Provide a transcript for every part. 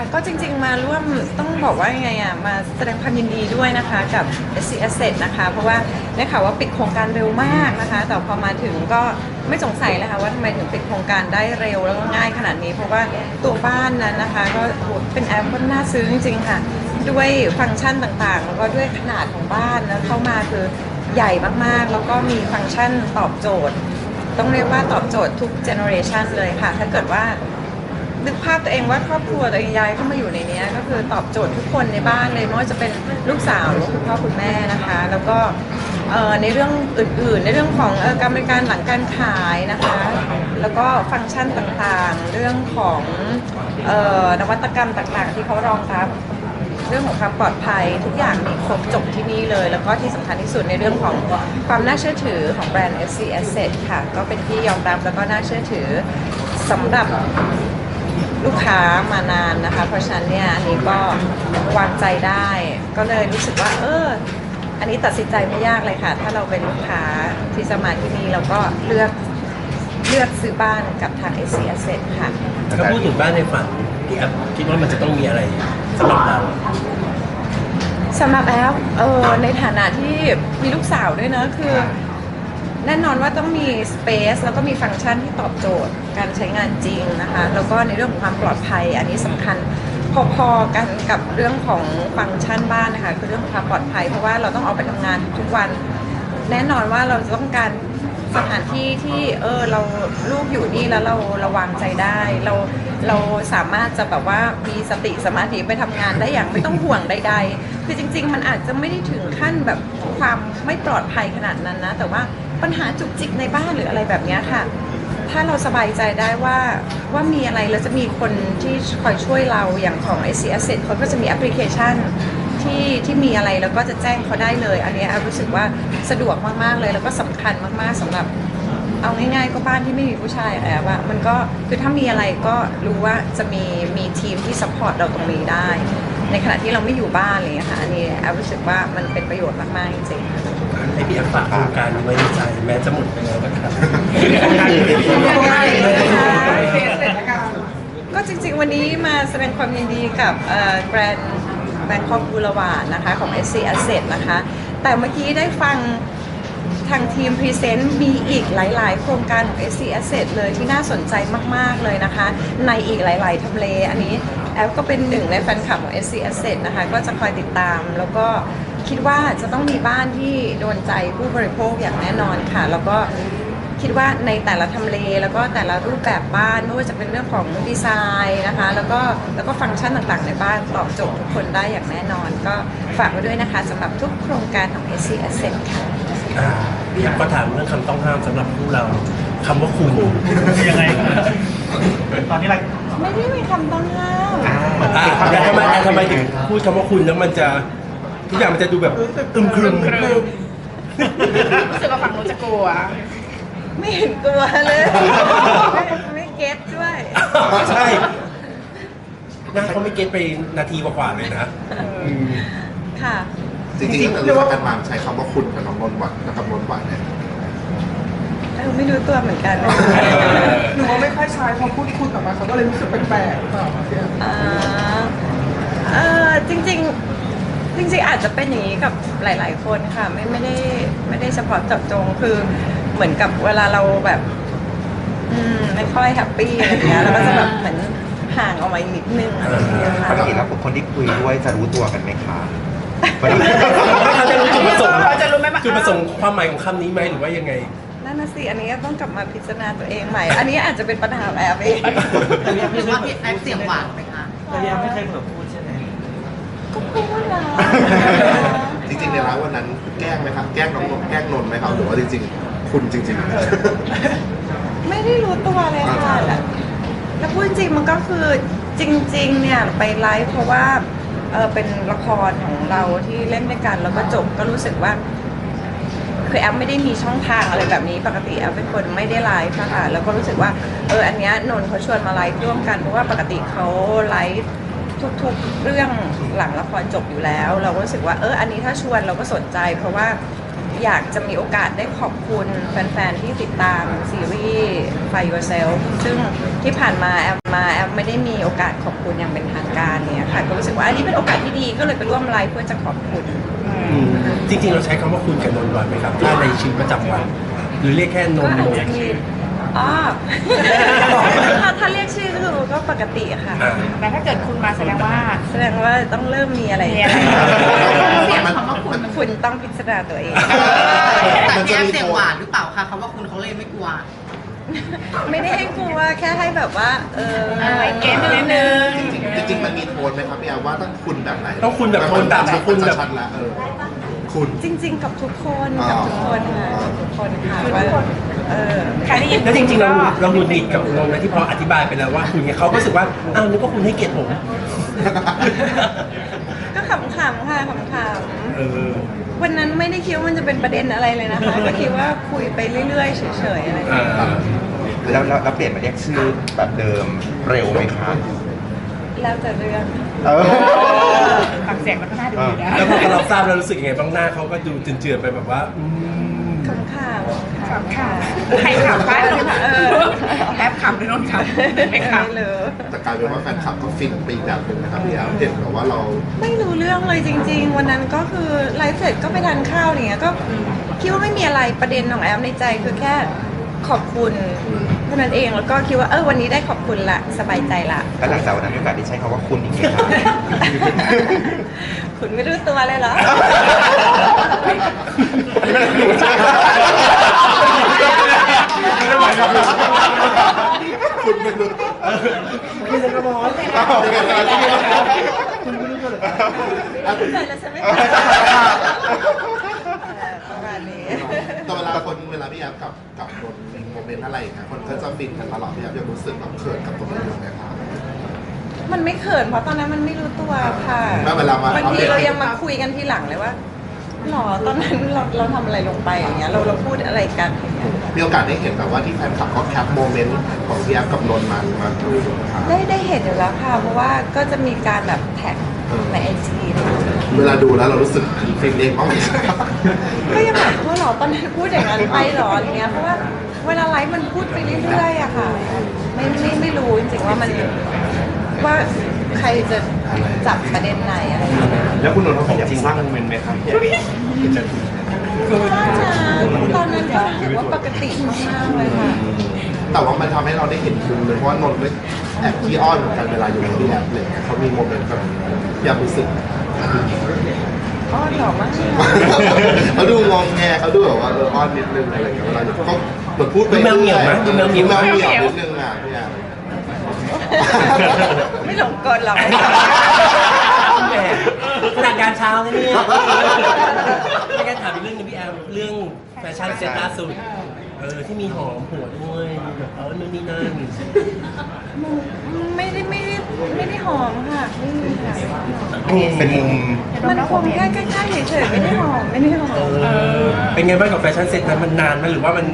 ค่ะก็จริงๆมาร่วมต้องบอกว่ายังไงอะมาแสดงความยินดีด้วยนะคะกับ SC Asset นะคะ เพราะว่าได้ข่าวว่าปิดโครงการเร็วมากนะคะ แต่พอมาถึงก็ไม่สงสัยเลยค่ะว่าทำไมถึงปิดโครงการได้เร็วแล้วก็ง่ายขนาดนี้ เพราะว่าตัวบ้านนั้นนะคะ ก็เป็นแอปก็น่าซื้อจริงๆค่ะ ด้วยฟังก์ชันต่างๆ แล้วก็ด้วยขนาดของบ้านแล้วเข้ามาคือใหญ่มากๆ แล้วก็มีฟังก์ชันตอบโจทย์ ต้องเรียกว่าตอบโจทย์ทุกเจเนอเรชันเลยค่ะ ถ้าเกิดว่า นึกภาพตัวเองว่าครอบครัวตัวเองย้ายเข้ามาอยู่ในเนี้ยก็คือตอบโจทย์ทุกคนในบ้านเลยไม่ว่าจะเป็นลูกสาวหรือคุณพ่อคุณแม่นะคะ แล้วก็เอ่อในเรื่องอื่นๆ ในเรื่องของเอ่อการบริการหลังการขายนะคะ แล้วก็ฟังก์ชันต่างๆ เรื่องของเอ่อนวัตกรรมต่างๆ ที่เขารองรับ เรื่องของความปลอดภัยทุกอย่างมีครบจบที่นี่เลย แล้วก็ที่สำคัญที่สุดในเรื่องของความน่าเชื่อถือของแบรนด์ FC Asset ค่ะ ก็เป็นที่ยอมรับแล้วก็น่าเชื่อถือสำหรับ ลูกค้ามานานนะคะ เพราะฉะนั้นเนี่ยอันนี้ก็วางใจได้ ก็เลยรู้สึกว่า เออ อันนี้ตัดสินใจไม่ยากเลยค่ะ ถ้าเราเป็นลูกค้าที่สมาที่นี่เราก็เลือกเลือกซื้อบ้านกับทาง AC Asset ค่ะ ถ้าพูดถึงบ้านในฝันพี่แอฟคิดว่ามันจะต้องมีอะไรสำหรับเราสำหรับแอฟเออในฐานะที่มีลูกสาวด้วยเนอะคือ แน่นอนว่าต้องมี Space แล้วก็มีฟังก์ชันที่ตอบโจทย์การใช้งานจริงนะคะ แล้วก็ในเรื่องของความปลอดภัย อันนี้สำคัญพอๆกันกับเรื่องของฟังก์ชันบ้านนะคะคือเรื่องของความปลอดภัย เพราะว่าเราต้องออกไปทำงานทุกวัน แน่นอนว่าเราจะต้องการสถานที่ที่เออเราลูกอยู่นี่แล้วเราราวางใจได้ เราเราสามารถจะแบบว่ามีสติสมาธิไปทำงานได้อย่างไม่ต้องห่วงใด ๆ คือจริง ๆ มันอาจจะไม่ได้ถึงขั้นแบบความไม่ปลอดภัยขนาดนั้นนะ แต่ว่า ปัญหาจุกจิกในบ้านหรืออะไรแบบนี้ค่ะ ถ้าเราสบายใจได้ว่าว่ามีอะไรแล้วจะมีคนที่คอยช่วยเราอย่างของ IC Asset เขาก็จะมีแอปพลิเคชันที่ที่มีอะไรแล้วก็จะแจ้งเขาได้เลย อันนี้รู้สึกว่าสะดวกมากๆเลยแล้วก็สำคัญมากๆสำหรับเอาง่ายๆก็บ้านที่ไม่มีผู้ชายอะแอบว่ามันก็คือถ้ามีอะไรก็รู้ว่าจะมีมีทีมที่ซัพพอร์ตเราตรงนี้ได้ ในขณะที่เราไม่อยู่บ้านเลยค่ะอันนี้แอรู้สึกว่ามันเป็นประโยชน์มากๆจริงๆ ให้พี่แอฟฝากโครงการนี้ไว้ในใจแม้จะหมดไปแล้วนะครับก็จริงๆ วันนี้มาแสดงความยินดีกับแบรนด์แบงคอกบูรวานะคะของ SC Asset นะคะ แต่เมื่อกี้ได้ฟังทางทีมพรีเซนต์มีอีกหลาย ๆ โครงการของ SC Asset เลยที่น่าสนใจมาก ๆ เลยนะคะ ในอีกหลาย ๆทำเล อันนี้แอลก็เป็นหนึ่งในแฟนคลับของ SC Asset นะคะ ก็จะคอยติดตามแล้วก็ คิดว่าจะต้องมีบ้านที่โดนใจผู้บริโภคอย่างแน่นอนค่ะ แล้วก็คิดว่าในแต่ละทำเลแล้วก็แต่ละรูปแบบบ้านไม่ว่าจะเป็นเรื่องของดีไซน์นะคะ แล้วก็แล้วก็ฟังก์ชันต่างๆ ในบ้านตอบโจทย์ทุกคนได้อย่างแน่นอน ก็ฝากไว้ด้วยนะคะสำหรับทุกโครงการของ SC Asset ค่ะอ่าพี่แอฟก็ถามเรื่องคำต้องห้ามสำหรับคู่เราคำว่าคุณยังไงตอนนี้อะไรไม่ได้มีคำต้องห้ามอ่าแล้วทำไมอะทำไมถึงพูดคำว่าคุณแล้วมันจะ ทุกอย่างมันจะดูแบบอึมครึมรู้สึกว่าฝั่งนู้นจะกลัว ไม่เห็นกลัวเลย ไม่ไม่เก็ตด้วยใช่น่าเขาไม่เก็ตไปนาทีกว่าๆเลยนะอืมค่ะ จริงๆตั้งแต่รู้จักกันมาใช้คำว่าคุณกับน้องนนท์หวันนะครับนนท์หวันเนี่ยเออไม่รู้ตัวเหมือนกันหนูว่าไม่ค่อยใช้พอพูดคุณออกมาเขาก็เลยรู้สึกแปลกๆเปล่าพี่แอฟอ่าเออจริง ๆ จริงๆอาจจะเป็นอย่างนี้กับหลาย ๆ คนค่ะ ไม่ไม่ได้ไม่ได้เฉพาะเจาะจงคือเหมือนกับเวลาเราแบบอืมไม่ค่อยแฮปปี้อะไรเงี้ยเราก็จะแบบเหมือนห่างออกมาอีกนิดนึงอะไรอย่างเงี้ยค่ะปกติแล้วคนที่คุยด้วยจะรู้ตัวกันไหมคะเวลาเขาจะรู้จุดประสงค์เขาจะรู้ไหมว่า จุดประสงค์ความหมายของคำนี้ไหมหรือว่ายังไง นั่นน่ะสิอันนี้ต้องกลับมาพิจารณาตัวเองใหม่ อันนี้อาจจะเป็นปัญหาของแอบเอง หรือว่าพี่แอฟเสียงหวานไหมคะ แต่ยังไม่เคยเผลอพูดใช่ไหม ก็พูดนะจริงๆในร้านวันนั้นแกล้งไหมครับ แกล้งน้องนนท์แกล้งนนท์ไหมครับหรือว่าจริงๆ คุณจริง ไม่ได้รู้ตัวเลยค่ะแล้วแล้วพูดจริงๆมันก็คือจริง ๆ เนี่ยไปไลฟ์เพราะว่าเออเป็นละครของเราที่เล่นด้วยกัน แล้วก็จบก็รู้สึกว่า คือแอปไม่ได้มีช่องทางอะไรแบบนี้ปกติแอปเป็นคนไม่ได้ไลฟ์อะค่ะแล้วก็รู้สึกว่าเอออันเนี้ยนนท์เขาชวนมาไลฟ์ร่วมกันเพราะว่าปกติเขาไลฟ์ ทุกๆเรื่องหลังละครจบอยู่แล้ว เราก็รู้สึกว่าเอออันนี้ถ้าชวนเราก็สนใจ เพราะว่าอยากจะมีโอกาสได้ขอบคุณแฟนๆที่ติดตามซีรีส์ Find Yourself ซึ่งที่ผ่านมาแอมมาแอมไม่ได้มีโอกาสขอบคุณอย่างเป็นทางการเนี่ยค่ะก็รู้สึกว่าอันนี้เป็นโอกาสที่ดีก็เลยไปร่วมไลฟ์เพื่อจะขอบคุณอืมจริงๆเราใช้คำว่าคุณกับนนท์บ่อยไหมครับถ้าในชีวิตประจำวันหรือเรียกแค่นก็นท์อาจนจะนท์มีอ๋อถ้าถ้าเรียกชื่อ ก็คือก็ปกติอะค่ะอ่าแต่ถ้าเกิดคุณมาแสดงว่า แสดงว่าต้องเริ่มมีอะไรมีอะไร เสีเสียยงงคำคำว่าว่าคุคุณณคุณต้องพิจารณาตัวเอง มันจะมีเสียงโทหนวานหรือเปล่าคะคำว่าคุณเขาเลยไม่กลัว ไม่ได้ให้กลัวแค่ให้แบบว่า เออเออเก็ตนิดนึง จริงๆจริงๆมันมีโทนไหมครับพี่แอฟว่าต้องคุณแบบไหนต้องคุณแบบโทนต่ำหรือคุณแบบ ชัดละเออคุณ จริง ๆ กับทุกคนอ๋อกับทุกคนค่ะกับทุกคนค่ะว่า เออใครได้ยินแล้วจริงๆเราเราหงุดหงิดกับนนท์นะที่พออธิบายไปแล้วว่าคุณเนี่ยเขาก็รู้สึกว่าอ้าวนึกว่าคุณให้เกียรติผมก็ขำๆค่ะขำเออ ๆวันนั้นไม่ได้คิดว่ามันจะเป็นประเด็นอะไรเลยนะคะก็คิดว่าคุยไปเรื่อยๆเฉยๆอะไรอย่างอ่าเงี้ยแล้วแล้วแล้วเปลี่ยนมาเรียกชื่อแบบเดิมเร็วไหมคะแล้วแต่เรื่อง เออ ฟังเสียงมันก็น่าดูอยู่นะแล้วพอเราทราบเรารู้สึกยังไงบ้างหน้าเขาก็ดูเจือนๆไปแบบว่าอืมขำๆค่ะขำค่ะใครขำบ้างเออแอปขำหรือนนท์ขำไม่ขำไม่รู้แต่กลายเป็นว่าแฟนคลับก็ฟินไปอีกแบบหนึงนะครับพี่แอฟเห็นแบบว่าเราไม่รู้เรื่องเลยจริง ๆ วันนั้นก็คือไลฟ์เสร็จก็ไปทานข้าวอะไรเงี้ยก็คิดว่าไม่มีอะไรประเด็นของแอมในใจคือแค่ขอบคุณเท่านั้นเองแล้วก็คิดว่าเออวันนี้ได้ขอบคุณละสบายใจละ แล้วหลังจากวันนั้นมีโอกาสได้ใช้คำว่าคุณอีกไหมคะคุณไม่รู้ตัวเลยเหรอ คุณไม่รู้ไม่ใช่กระบอกคุณไม่รู้เลยใส่แล้วใช่ไหมประมาณนี้ แต่เวลาคนเวลาพี่แอฟกับกับคนมีโมเมนต์อะไรอย่างเงี้ยคนก็จะฟินกันตลอดพี่แอฟยังรู้สึกแบบเขินกับตรงนี้อยู่ไหมครับมันไม่เขินเพราะตอนนั้นมันไม่รู้ตัวค่ะแล้วเวลามาบางทีอัปเดตเรายังมาคุยกันทีหลังเลยว่าหรอตอนนั้นเราเราทำอะไรลงไปอย่างเงี้ยเราเราพูดอะไรกันอย่างเงี้ยมีโอกาสได้เห็นแบบว่าที่แฟนคลับเขาแคปโมเมนต์ของพี่แอฟกับนนท์มามาดูนะครับได้ได้เห็นอยู่แล้วค่ะเพราะว่าก็จะมีการแบบแท็ก ในไอจีเวลาดูแล้วเรารู้สึกฟินเองบ้างไหมครับก็ยังแบบว่าหรอตอนนั้นพูดอย่างนั้นไปหรออะไรเงี้ยเพราะว่าเวลาไลฟ์มันพูดไปเรื่อยๆอะค่ะ ไม่ไม่ไม่รู้จริงๆว่ามันว่าใครจะจับประเด็นไหนอะไรอย่างเงี้ยแล้วคุณนนท์เขาอยากสร้างโมเมนต์ไหมครับน่าจะตอนนั้นก็รู้สึกว่าปกติมากๆเลยค่ะ แต่ว่ามันทำให้เราได้เห็นมุมเลยเพราะว่านนท์ไม่แอบขี้อ้อนเหมือนกันเวลาอยู่กับพี่แอฟเลยเขามีโมเมนต์แบบอยากรู้สึกอ้อนหรอมากเขาดูงองแงเขาดูแบบว่าเอออ้อนนิดนึงอะไรอย่างเงี้ยเวลาอยู่เขาเหมือนพูดไปดูแมวเหมียวไหมดูแมวเหมียว แมวเหมียวนิดนึงอะพี่แอฟไม่หลงกลหรอกแหมขนาดการเช้านะเนี่ยไม่งั้นถามอีกเรื่องหนึงพี่แอมเรื่อง แฟชั่นเซ็ตล่าสุด เออที่มีหอมหัวด้วยมีแบบเออนู่นนี่นั่นไม่ได้ไม่ได้ไม่ได้หอมค่ะไม่มีค่ะเป็นมุมมันคงแค่ใกล้ๆเฉยๆไม่ได้หอมไม่ได้หอมเออเป็นไงบ้างกับแฟชั่นเซ็ตนั้นมันนานไหมหรือว่ามัน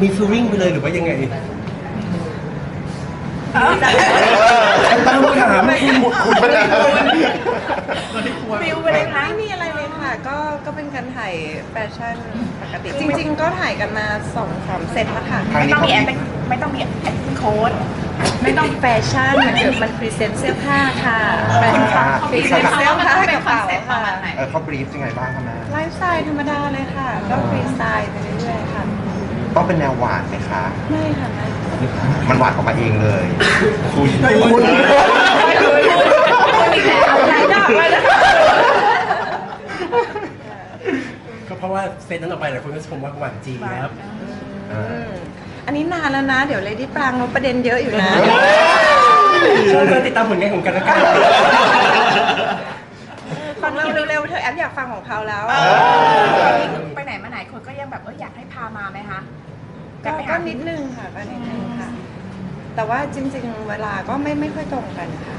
มีฟิลลิ่งไปเลยหรือว่ายังไง ต้องถามคุณคุณไม่ได้ฟิวไปเลยคะไม่มีอะไรเลยค่ะ ก็ก็เป็นการถ่ายแฟชั่นปกติ จริง ๆ ก็ถ่ายกันมาสองสามเซตแล้วค่ะ ไม่ต้องมีแอปเป็นไม่ต้องมีแอปโค้ดไม่ต้องแฟชั่นมันคือมันพรีเซนต์เสื้อผ้าค่ะแฟคุณชั่นพรีเซนต์เสื้อผ้ากระเป๋าค่ะเออเขาบรีฟยังไงบ้างคะแม่ไลฟ์สไตล์ธรรมดาเลยค่ะ ก็ฟรีสไตล์ไปเรื่อยๆค่ะ ต้องเป็นแนวหวานไหมคะ ไม่ค่ะไม่ มันหวานออกมาเองเลยคุณคุณหลายดอกเลยนะคะก็เพราะว่าเซตนั้นออกไปหลายคนก็ชมว่าหวานจริงนะครับอันนี้นานแล้วนะ เดี๋ยวเลดี้ปรางเขาประเด็นเยอะอยู่นะเชิญเชิญติดตามผลงานของกันและกันฟังเราเร็วๆเธอแอปอยากฟังของเขาแล้ววันนี้ไปไหนมาไหนคนก็ยังแบบเอออยากให้พามาไหมคะ ก็ก็นิดนึงค่ะก็นิดนึงค่ะ แต่ว่าจริง ๆ เวลาก็ไม่ไม่ค่อยตรงกันค่ะ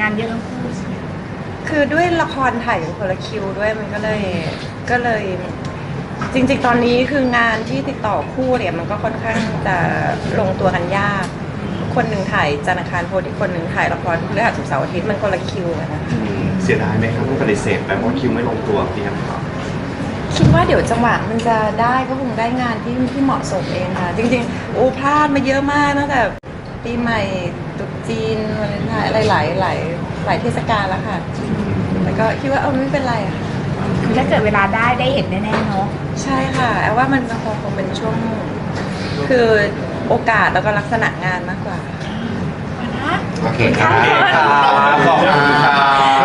งานเยอะทั้งคู่ใช่ไหมคือด้วยละครถ่ายกันคนละคิวด้วยมันก็เลยก็เลย จริง ๆ ตอนนี้คืองานที่ติดต่อคู่เนี่ยมันก็ค่อนข้างจะลงตัวกันยาก คนหนึ่งถ่ายจันทร์อังคารพุธอีกคนหนึ่งถ่ายละครพฤหัสศุกร์เสาร์อาทิตย์มันคนละคิวกันนะคะ เสียดายไหมครับที่ปฏิเสธไปเพราะคิวไม่ลงตัวพี่แอมครับ คิดว่าเดี๋ยวจังหวะมันจะได้ก็คงได้งานที่ที่เหมาะสมเองค่ะ จริงๆโอ้พลาดมาเยอะมากตั้งแต่ปีใหม่ตรุษจีนวาเลนไทน์อะไรหลายหลายหลายเทศกาลแล้วค่ะแต่ก็คิดว่าเออไม่เป็นไรอะค่ะคือถ้าเกิดเวลาได้ได้เห็นแน่ๆเนาะใช่ค่ะแอลว่ามันคงคงเป็นช่วง คือโอกาสแล้วก็ลักษณะงานมากกว่า โอเคครับขอบคุณครับ